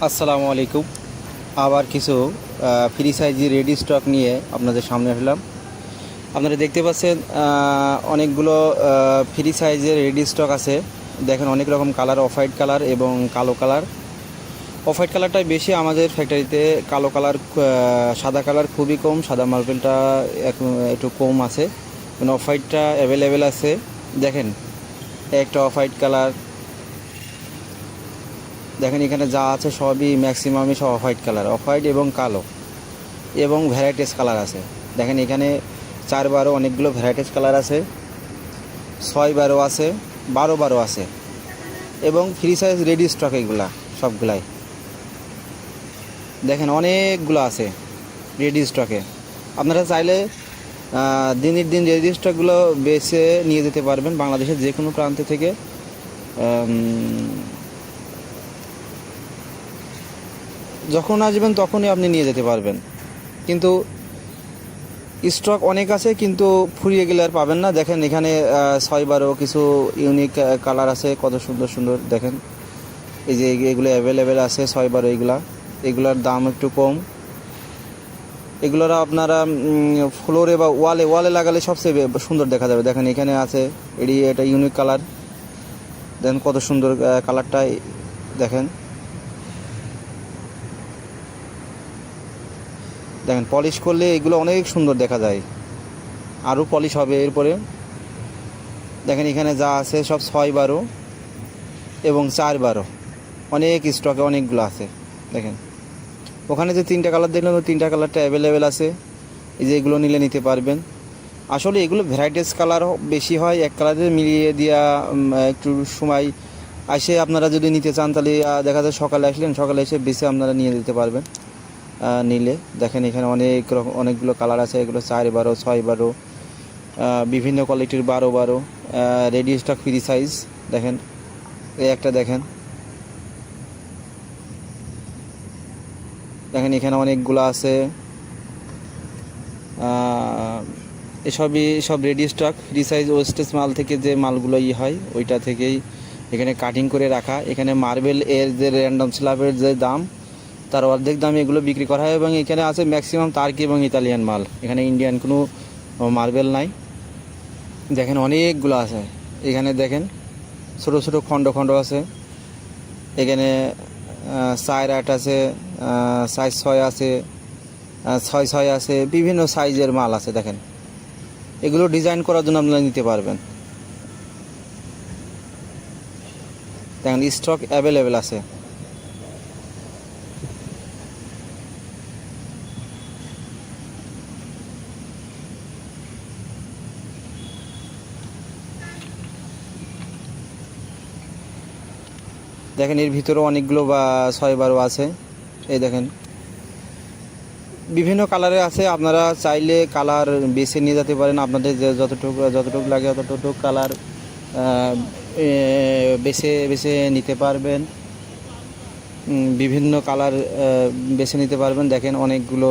আসসালামু আলাইকুম। আবার কিছু ফ্রি সাইজি রেডি স্টক নিয়ে আপনাদের সামনে আসলাম আপনারা দেখতে পাচ্ছেন অনেকগুলো ফ্রি সাইজের রেডি স্টক আছে। দেখেন, অনেক রকম কালার অফ হোয়াইট কালার এবং কালো কালার অফ হোয়াইট কালারটাই বেশি আমাদের ফ্যাক্টরিতে কালো কালার সাদা কালার খুবই কম। সাদা মার্বেলটা এক- একটু কম আছে। অফ হোয়াইটটা অ্যাভেলেবেল আছে। দেখেন, একটা অফ হোয়াইট কালার দেখেন এখানে যা আছে সবই ম্যাক্সিমামই সব হোয়াইট কালার অফ হোয়াইট এবং কালো, এবং ভ্যারাইটিস কালার আছে। দেখেন এখানে চার বারো অনেকগুলো ভ্যারাইটিস কালার আছে ছয় বারো আছে বারো বারো আছে, এবং ফ্রি সাইজ রেডি স্টক এগুলা, সবগুলাই। দেখেন অনেকগুলো আছে রেডি স্টকে আপনারা চাইলে দিনের দিন রেডি স্টকগুলো বেছে নিয়ে যেতে পারবেন বাংলাদেশের যে কোনো প্রান্ত থেকে। যখন আসবেন তখনই আপনি নিয়ে যেতে পারবেন। কিন্তু স্টক অনেক আছে কিন্তু ফুরিয়ে গেলে আর পাবেন না। দেখেন এখানে আহ, ছয় বারো কিছু ইউনিক কালার আছে কত সুন্দর সুন্দর। দেখেন এই যে এগুলো অ্যাভেলেবেল আছে ছয় বারো এগুলা। এগুলার দাম একটু কম। এগুলোর আপনারা ফ্লোরে বা ওয়ালে ওয়ালে লাগালে সবচেয়ে সুন্দর দেখা যাবে। দেখেন এখানে আছে এটি এটা ইউনিক কালার দেন কত সুন্দর কালারটাই দেখেন। দেখেন পলিশ করলে এগুলো অনেক সুন্দর দেখা যায়। আরও পলিশ হবে এরপরে। দেখেন, এখানে যা আছে সব ছয় বারো এবং চার বারো। অনেক স্টকে অনেকগুলো আছে, দেখেন। ওখানে যে তিনটা কালার দেখলেন, ওই তিনটা কালারটা অ্যাভেলেবেল আছে। এই যে এগুলো নিলে নিতে পারবেন। আসলে এগুলো ভ্যারাইটিস কালার বেশি হয়, এক কালারে মিলিয়ে দেওয়া একটু সময় আসে। আপনারা যদি নিতে চান, তাহলে দেখা যায় সকালে আসলেন, সকালে এসে বেছে আপনারা নিয়ে দিতে পারবেন। নিলে। দেখেন এখানে অনেক রকম অনেকগুলো কালার আছে, এগুলো চার বারো, ছয় বারো বিভিন্ন কোয়ালিটির বারো বারো রেডি স্টক ফ্রি সাইজ দেখেন। এই একটা দেখেন। দেখেন এখানে অনেকগুলো আছে। এসবই সব ready stock free size wastage মাল থেকে যে মালগুলো ই হয়, ওইটা থেকেই এখানে কাটিং করে রাখা। এখানে মার্বেল এর যে র্যান্ডম স্ল্যাবের যে দাম তার অর্ধেক দামে এগুলো বিক্রি করা হয় এবং এখানে আছে ম্যাক্সিমাম তার্কি এবং ইতালিয়ান মাল। এখানে ইন্ডিয়ান কোনো মার্বেল নাই। দেখেন অনেকগুলো আছে। এখানে দেখেন ছোট ছোট খণ্ড খণ্ড আছে। এখানে চার আট আছে সাইজ ছয় আছে ছয় ছয় আছে, বিভিন্ন সাইজের মাল আছে, দেখেন। এগুলো ডিজাইন করার জন্য আপনারা নিতে পারবেন। দেখেন স্টক অ্যাভেলেবেল আছে। দেখেন, এর ভিতরেও অনেকগুলো বা ছয় বারো আছে। এই দেখেন। বিভিন্ন কালারে আছে, আপনারা চাইলে কালার বেছে নিয়ে যেতে পারেন। আপনাদের যে যতটুকু যতটুকু লাগে ততটুকু কালার বেছে বেছে নিতে পারবেন। বিভিন্ন কালার বেছে নিতে পারবেন। দেখেন, অনেকগুলো